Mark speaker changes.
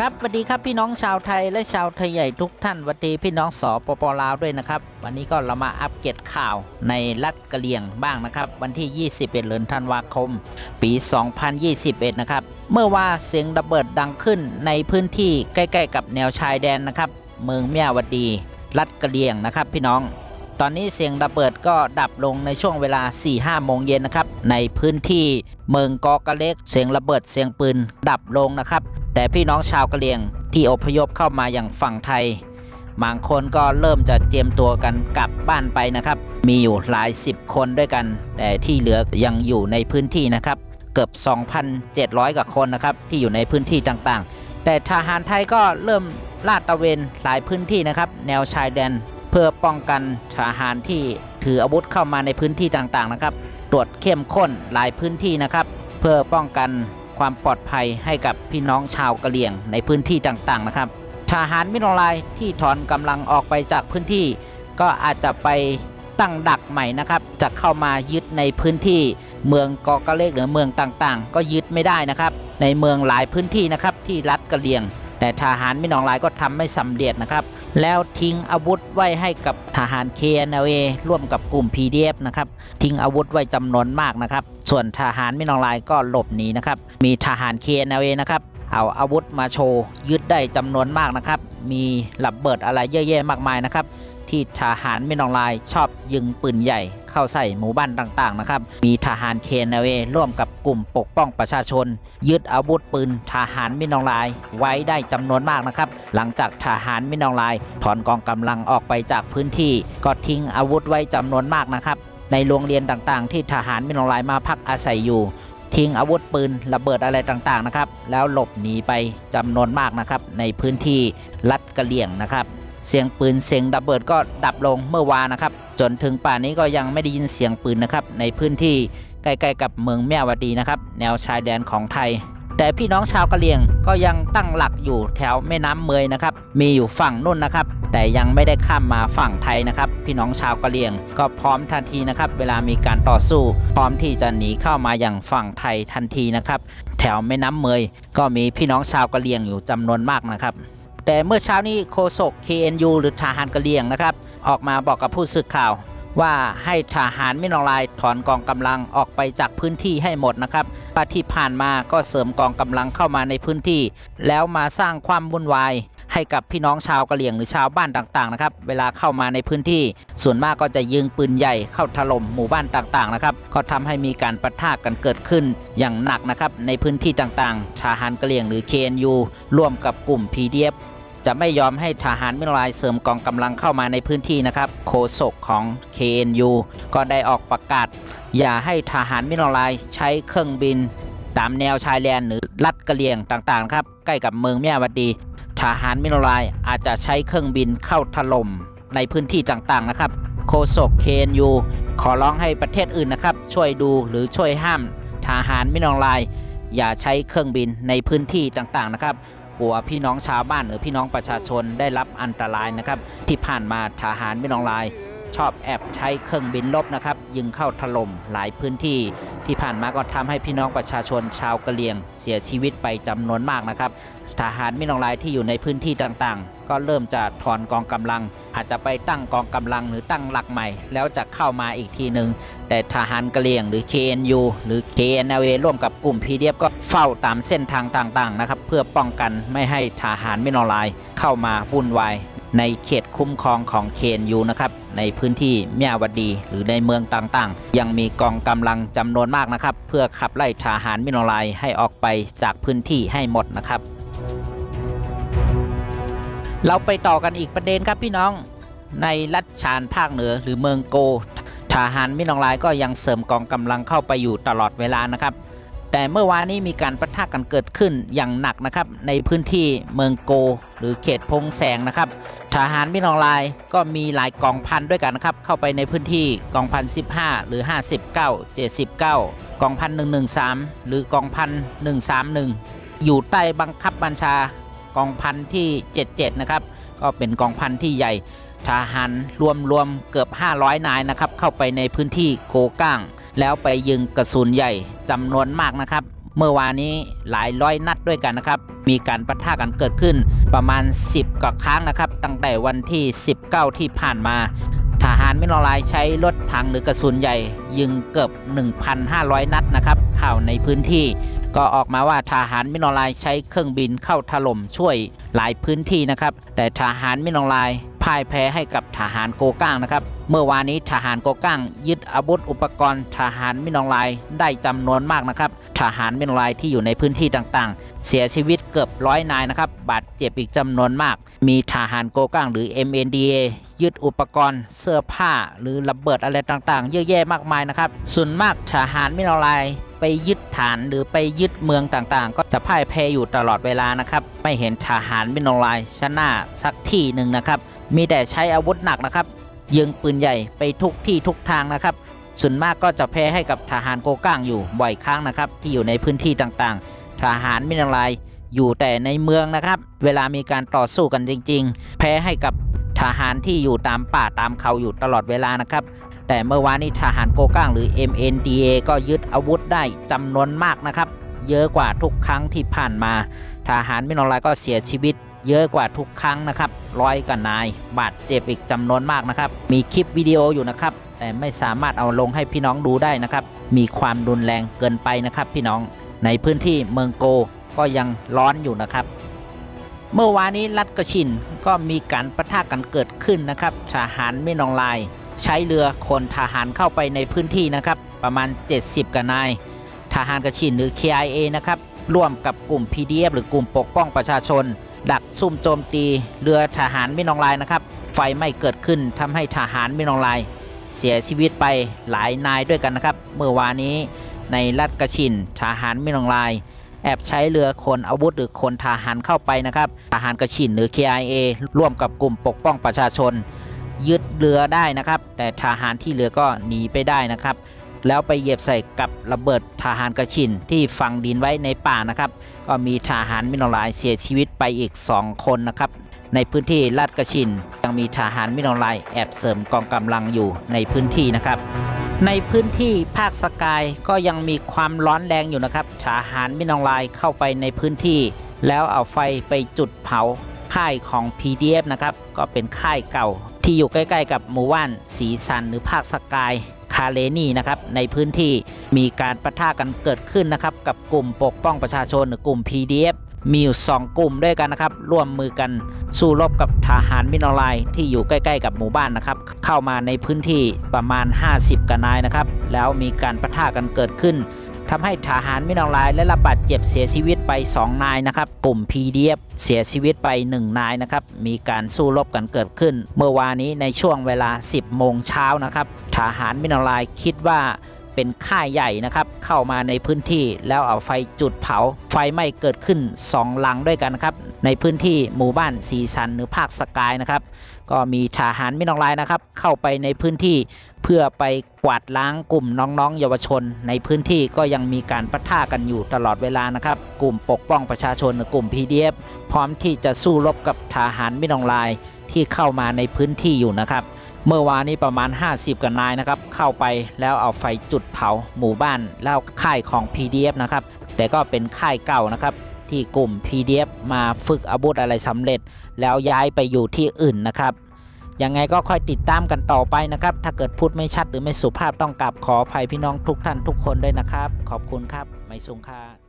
Speaker 1: ครับสวัสดีครับพี่น้องชาวไทยและชาวไทยใหญ่ทุกท่านสวัสดีพี่น้องสปปลาวด้วยนะครับ วันนี้ก็เรามาอัปเกรดข่าวในรัฐกะเหรี่ยงบ้างนะครับ วันที่ 21เดือนธันวาคม ปี 2021 นะครับ เมื่อว่าเสียงระเบิดดังขึ้นในพื้นที่ใกล้ ๆ กับแนวชายแดนนะครับ เมืองเมียวดี รัฐกะเหรี่ยงนะครับ พี่น้อง ตอนนี้เสียงระเบิดก็ดับลงในช่วงเวลา 4-5 โมงเย็นนะครับในพื้นที่เมืองกอกะเล็ก เสียงระเบิดเสียงปืนดับลงนะครับ แต่พี่น้องชาวกะเหรี่ยงที่อพยพเข้ามาอย่างฝั่งไทยบางคนก็เริ่มจะเจียมตัวกันกลับบ้านไปนะครับ มีอยู่หลายสิบคนด้วยกัน แต่ที่เหลือยังอยู่ในพื้นที่นะครับ เกือบ 2,700 กว่าคนนะครับ ที่อยู่ในพื้นที่ต่างๆ แต่ทหารไทยก็เริ่มลาดตระเวนหลายพื้นที่นะครับ แนวชายแดน พื่อป้องกันทหารที่ถืออาวุธเข้ามาในพื้นที่ต่างๆนะครับ ตรวจเข้มข้นหลายพื้นที่นะครับ เพื่อป้องกันความปลอดภัยให้กับพี่น้องชาวกะเหรี่ยงในพื้นที่ต่างๆนะครับทหารมิโนรายที่ถอนกำลังออกไปจากพื้นที่ ก็อาจจะไปตั้งดักใหม่นะครับ จะเข้ามายึดในพื้นที่ เมืองกอกะเล็กหรือเมืองต่างๆ ก็ยึดไม่ได้นะครับ ในเมืองหลายพื้นที่นะครับที่รัฐกะเหรี่ยง แต่ทหารมินองลายก็ทำไม่สำเร็จนะครับ แล้วทิ้งอาวุธไว้ให้กับทหาร KNLA ร่วมกับกลุ่ม PDF นะครับทิ้งอาวุธไว้จำนวนมากนะครับ ส่วนทหารมินองลายก็หลบหนีนะครับ มีทหาร KNLA นะครับเอาอาวุธมาโชว์ยึดได้จำนวนมากนะครับ มีระเบิดอะไรเยอะแยะมากมายนะครับ ที่ทหารมินองลายชอบยิงปืนใหญ่ เข้าใส่หมู่บ้านต่างๆนะครับ มีทหาร KNLA ร่วมกับกลุ่มปกป้องประชาชน ยึดอาวุธปืนทหารมินองลายไว้ได้จำนวนมากนะครับ หลังจากทหารมินองลาย ถอนกองกำลังออกไปจากพื้นที่ ก็ทิ้งอาวุธไว้จำนวนมากนะครับ ในโรงเรียนต่างๆ ที่ทหารมินองลายมาพักอาศัยอยู่ทิ้งอาวุธปืนระเบิดอะไรต่างๆนะครับ แล้วหลบหนีไปจำนวนมากนะครับ ในพื้นที่รัฐกะเหลี่ยงนะครับ เสียงปืนเสียงระเบิดก็ดับลงเมื่อวานนะครับ จนถึงป่านนี้ก็ยังไม่ได้ยินเสียงปืนนะครับ ในพื้นที่ใกล้ๆกับเมืองแม่วดีนะครับ แนวชายแดนของไทย แต่พี่น้องชาวกะเหรี่ยงก็ยังตั้งหลักอยู่แถวแม่น้ำเมยนะครับ มีอยู่ฝั่งนู่นนะครับ แต่ยังไม่ได้ข้ามมาฝั่งไทยนะครับ พี่น้องชาวกะเหรี่ยง ก็พร้อมทันทีนะครับ เวลามีการต่อสู้ พร้อมที่จะหนีเข้ามาอย่างฝั่งไทยทันทีนะครับ แถวแม่น้ำเมย ก็มีพี่น้องชาวกะเหรี่ยงอยู่จำนวนมากนะครับ แต่เมื่อเช้านี้โฆษก KNU หรือทหารกะเหรี่ยงนะครับ ออกมาบอกกับผู้สื่อข่าว ว่าให้ทหารมินองลายถอนกองกำลังออกไปจากพื้นที่ให้หมดนะครับว่าที่ผ่านมาก็เสริมกองกำลังเข้ามาในพื้นที่ แล้วมาสร้างความวุ่นวายให้กับพี่น้องชาวกะเหรี่ยงหรือชาวบ้านต่างๆนะครับ เวลาเข้ามาในพื้นที่ ส่วนมากก็จะยิงปืนใหญ่เข้าถล่มหมู่บ้านต่างๆนะครับ ก็ทำให้มีการปะทะกันเกิดขึ้นอย่างหนักนะครับในพื้นที่ต่างๆ ทหารกะเหรี่ยงหรือ KNU ร่วมกับกลุ่ม PDF จะไม่ยอมให้ทหารมิลายเสริมกองกำลังเข้ามาในพื้นที่นะครับโฆษกของ KNU ก็ได้ออกประกาศ อย่าให้ทหารมิลายใช้เครื่องบิน ตามแนวชายแดนหรือลัดกระเลียงต่างๆครับใกล้กับเมืองเมียวดี ทหารมิลายอาจจะใช้เครื่องบินเข้าถล่มในพื้นที่ต่างๆนะครับโฆษก KNU ขอร้องให้ประเทศอื่นนะครับ ช่วยดูหรือช่วยห้ามทหารมิลายอย่าใช้เครื่องบินในพื้นที่ต่างๆนะครับ กลัวพี่น้องชาวบ้านหรือพี่น้องประชาชนได้รับอันตรายนะครับ ที่ผ่านมาทหารมินองลาย ชอบแอบใช้เครื่องบินลบนะครับ ยิงเข้าถล่มหลายพื้นที่ที่ผ่านมาก็ทำให้พี่น้องประชาชนชาวกะเหรี่ยง เสียชีวิตไปจำนวนมากนะครับทหารมินองลายที่อยู่ในพื้นที่ต่างๆ ก็เริ่มจะถอนกองกำลัง อาจจะไปตั้งกองกำลังหรือตั้งหลักใหม่ แล้วจะเข้ามาอีกทีหนึ่งแต่ทหารกะเหรี่ยงหรือ KNU หรือ KNLA ร่วมกับกลุ่ม PDF ก็เฝ้าตามเส้นทางต่างๆนะครับเพื่อป้องกันไม่ให้ทหารมินองลายเข้ามาวุ่นวาย ในเขตคุ้มครองของ KNU นะครับ ในพื้นที่เมียวดีหรือในเมืองต่างๆ ยังมีกองกำลังจำนวนมากนะครับ เพื่อขับไล่ทหารมิโนอลายให้ออกไปจากพื้นที่ให้หมดนะครับ เราไปต่อกันอีกประเด็นครับพี่น้อง ในรัฐชานภาคเหนือหรือเมืองโกทหารมิโนองลายก็ยังเสริมกองกำลังเข้าไปอยู่ตลอดเวลานะครับ แต่เมื่อวานนี้มีการประทะกันเกิดขึ้นอย่างหนักนะครับ ในพื้นที่เมืองโก หรือเขตพงแสงนะครับ ทหารมินองลายก็มีหลายกองพันด้วยกันนะครับ เข้าไปในพื้นที่กองพัน 15 หรือ 59 79 กองพัน 113 หรือกองพัน 131 อยู่ใต้บังคับบัญชากองพันที่ 77 นะครับ ก็เป็นกองพันที่ใหญ่ทหารรวมรวมเกือบ 500 นายนะครับ เข้าไปในพื้นที่โกก้าง แล้วไปยิงกระสุนใหญ่จำนวนมากนะครับ เมื่อวานนี้หลายร้อยนัดด้วยกันนะครับ มีการปะทะกันเกิดขึ้นประมาณ 10กว่าครั้งนะครับ ตั้งแต่วันที่ 19 ที่ผ่านมา ทหารมิโนรายใช้รถถังหรือกระสุนใหญ่ ยิงเกือบ 1,500 นัดนะครับเข้าในพื้นที่ ก็ออกมาว่าทหารมิโนรายใช้เครื่องบินเข้าถล่มช่วยหลายพื้นที่นะครับ แต่ทหารมิโนรายพ่ายแพ้ให้กับทหารโกก้างนะครับ เมื่อวานนี้ทหารโกก้างยึดอาวุธอุปกรณ์ ทหารมิโนรายได้จำนวนมากนะครับ ทหารมิโนรายที่อยู่ในพื้นที่ต่างๆ เสียชีวิตเกือบร้อยนายนะครับ บาดเจ็บอีกจำนวนมาก มีทหารโกก้างหรือ MNDA ยึดอุปกรณ์เสื้อผ้า หรือระเบิดอะไรต่างๆ เยอะแยะมากมายนะครับ ส่วนมากทหารมิโนราย ไปยึดฐานหรือไปยึดเมืองต่างๆ ก็จะพ่ายแพ้อยู่ตลอดเวลานะครับ ไม่เห็นทหารมิโนรายชนะสักที่หนึ่งนะครับ มีแต่ใช้อาวุธหนักนะครับยิงปืนใหญ่ไปทุกที่ทุกทางนะครับ ส่วนมากก็จะแพ้ให้กับทหารโกก้างอยู่บ่อยครั้งนะครับ ที่อยู่ในพื้นที่ต่างๆ ทหารมิโนรายอยู่แต่ในเมืองนะครับ เวลามีการต่อสู้กันจริง ๆ แพ้ให้กับทหารที่อยู่ตามป่าตามเขาอยู่ตลอดเวลานะครับ แต่เมื่อวานนี้ทหารโกก้างหรือ MNDA ก็ยึดอาวุธได้จำนวนมากนะครับ เยอะกว่าทุกครั้งที่ผ่านมา ทหารมิโนรายก็เสียชีวิตเยอะกว่าทุกครั้งนะครับร้อยกว่านาย บาดเจ็บอีกจำนวนมากนะครับ มีคลิปวิดีโออยู่นะครับ แต่ไม่สามารถเอาลงให้พี่น้องดูได้นะครับ มีความรุนแรงเกินไปนะครับพี่น้อง ในพื้นที่เมืองโกก็ยังร้อนอยู่นะครับ เมื่อวานนี้รัฐกระชินก็มีการประทะกันเกิดขึ้นนะครับทหารไม่นองลาย ใช้เรือคนทหารเข้าไปในพื้นที่นะครับประมาณ 70กว่านาย ทหารกระชินหรือ KIA นะครับร่วมกับกลุ่ม PDF หรือกลุ่มปกป้องประชาชน ดักซุ่มโจมตีเรือทหารไม่นองลายนะครับไฟไม้เกิดขึ้นทำให้ทหารไม่นองลาย เสียชีวิตไปหลายนายด้วยกันนะครับเมื่อวานนี้ในรัฐกระชินทหารไม่นองลายแอบใช้เรือคนอาวุธหรือคนทหารเข้าไปนะครับทหารกระชินหรือ KIA ร่วมกับกลุ่มปกป้องประชาชน ยึดเรือได้นะครับ แต่ทหารที่เหลือก็หนีไปได้นะครับ แล้วไปเหยียบใส่กับระเบิดทหารกระชินที่ฝังดินไว้ในป่านะครับ ก็มีทหารมิโนรายเสียชีวิตไปอีก 2 คนนะครับ ในพื้นที่ลาดกระชินยังมีทหารมิโนรายแอบเสริมกองกำลังอยู่ในพื้นที่นะครับในพื้นที่ภาคสกายก็ยังมีความร้อนแรงอยู่นะครับทหารมิโนรายเข้าไปในพื้นที่ แล้วเอาไฟไปจุดเผาค่ายของ PDF นะครับ ก็เป็นค่ายเก่า ที่อยู่ใกล้ๆกับหมู่บ้านสีสันหรือภาคสกายคาเลนี่นะครับในพื้นที่มีการประทะกันเกิดขึ้นนะครับกับกลุ่มปกป้องประชาชนหรือกลุ่ม PDF มีอยู่สองกลุ่มด้วยกันนะครับ ร่วมมือกันสู้รบกับทหารมิโนรายที่อยู่ใกล้ๆ กับหมู่บ้านนะครับ เข้ามาในพื้นที่ประมาณ 50กันนายนะครับ แล้วมีการประทะกันเกิดขึ้น ทำให้ทหารมิโนรายและระบาดเจ็บเสียชีวิตไป 2 นายนะครับกลุ่ม PDF เสียชีวิตไป 1 นายนะครับมีการสู้รบกันเกิดขึ้น เมื่อวานนี้ในช่วงเวลา 10 โมงเช้านะครับทหารมิโนรายคิดว่าเป็นค่ายใหญ่นะครับเข้ามาในพื้นที่แล้วเอาไฟจุดเผา ไฟไหม้เกิดขึ้น2ลังด้วยกันนครับ ในพื้นที่หมู่บ้านสีสันหรือภาคสกายนะครับ ก็มีทหารมินองรายนะครับ เข้าไปในพื้นที่เพื่อไปกวาดล้างกลุ่มน้องๆ เยาวชน ในพื้นที่ก็ยังมีการปะทะกันอยู่ตลอดเวลานะครับ กลุ่มปกป้องประชาชนหรือกลุ่ม PDF พร้อมที่จะสู้รบกับทหารมินองรายที่เข้ามาในพื้นที่อยู่นะครับเมื่อวานนี้ประมาณ 50กันนายนะครับ เข้าไปแล้วเอาไฟจุดเผาหมู่บ้านแล้วค่ายของ PDF นะครับ แต่ก็เป็นค่ายเก่านะครับ ที่กลุ่ม PDF มาฝึกอาวุธอะไรสำเร็จ แล้วย้ายไปอยู่ที่อื่นนะครับยังไงก็ค่อยติดตามกันต่อไปนะครับ ถ้าเกิดพูดไม่ชัดหรือไม่สุภาพต้องกราบขออภัยพี่น้องทุกท่านทุกคนด้วยนะครับ ขอบคุณครับ ไม่สุงค่า